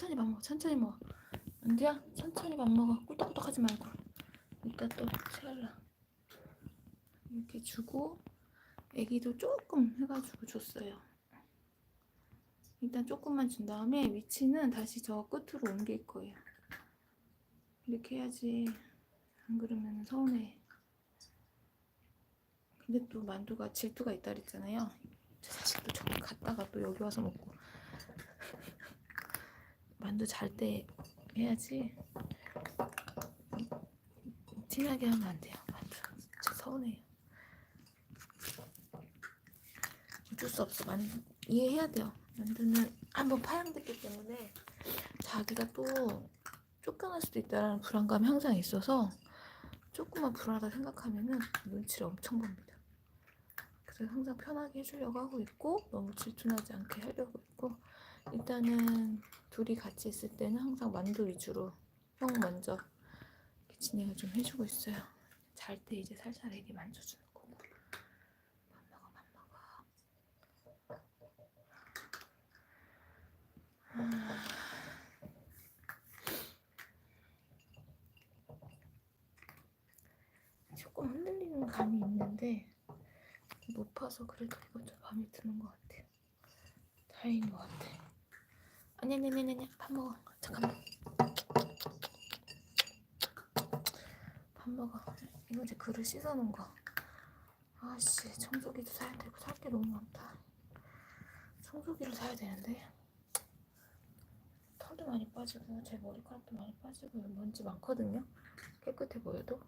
천천히 밥 먹어. 천천히 먹어. 은지야, 천천히 밥 먹어. 꿀떡꿀떡 하지 말고. 이따 또 채울라. 이렇게 주고 애기도 조금 해가지고 줬어요. 일단 조금만 준 다음에 위치는 다시 저 끝으로 옮길 거예요. 이렇게 해야지. 안 그러면 서운해. 근데 또 만두가 질투가 있다 그랬잖아요. 저 자식도 저기 갔다가 또 여기 와서 먹고. 만두 잘 때 해야지. 티나게 하면 안 돼요. 만두. 진짜 서운해요. 어쩔 수 없어. 만두 이해해야 돼요. 만두는 한번 파양됐기 때문에 자기가 또 쫓겨날 수도 있다는 불안감이 항상 있어서 조금만 불안하다 생각하면은 눈치를 엄청 봅니다. 그래서 항상 편하게 해주려고 하고 있고 너무 질투나지 않게 하려고 있고 일단은 둘이 같이 있을 때는 항상 만두 위주로 형 먼저 진행을 좀 해주고 있어요. 잘 때 이제 살살 애기 만져주는 거고 밥 먹어 밥 먹어 아. 조금 흔들리는 감이 있는데 높아서 그래도 이건 좀 마음에 드는 것 같아요. 다행인 것 같아. 아니 아니 아니 아니 밥 먹어. 잠깐만. 밥 먹어. 이거 이제 그릇 씻어놓은 거. 아씨 청소기도 사야 되고 살 게 너무 많다. 청소기를 사야 되는데 털도 많이 빠지고 제 머리카락도 많이 빠지고 먼지 많거든요. 깨끗해 보여도.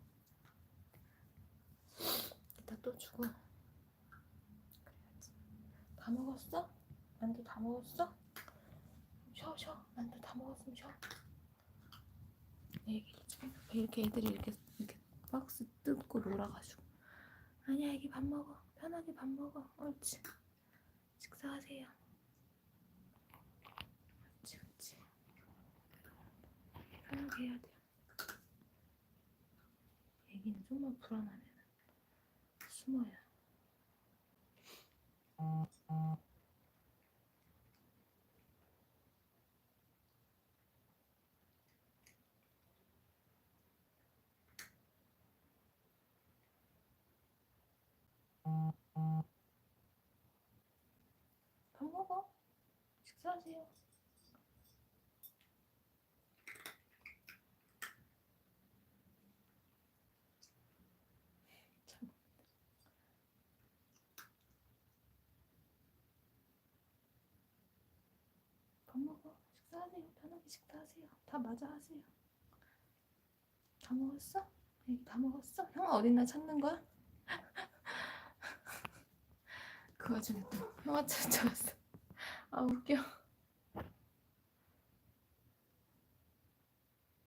이따 또 주고 다 먹었어? 만두 다 먹었어? 쉬어 쉬어. 만두 다 먹었으면 쉬어. 이렇게 애들이 이렇게 이렇게 박스 뜯고 놀아가지고. 아니야 애기 밥 먹어. 편하게 밥 먹어. 옳지. 식사하세요. 옳지 옳지. 편하게 해야 돼요 애기는 좀만 불안하면 숨어요. 밥 먹어. 식사하세요. 참. 밥 먹어. 식사하세요. 편하게 식사하세요. 다 맞아 하세요. 다 먹었어? 애기 다 먹었어? 형 어딨나 찾는 거야? 그 와중에 또 형아차 쫓아왔어. 아 웃겨.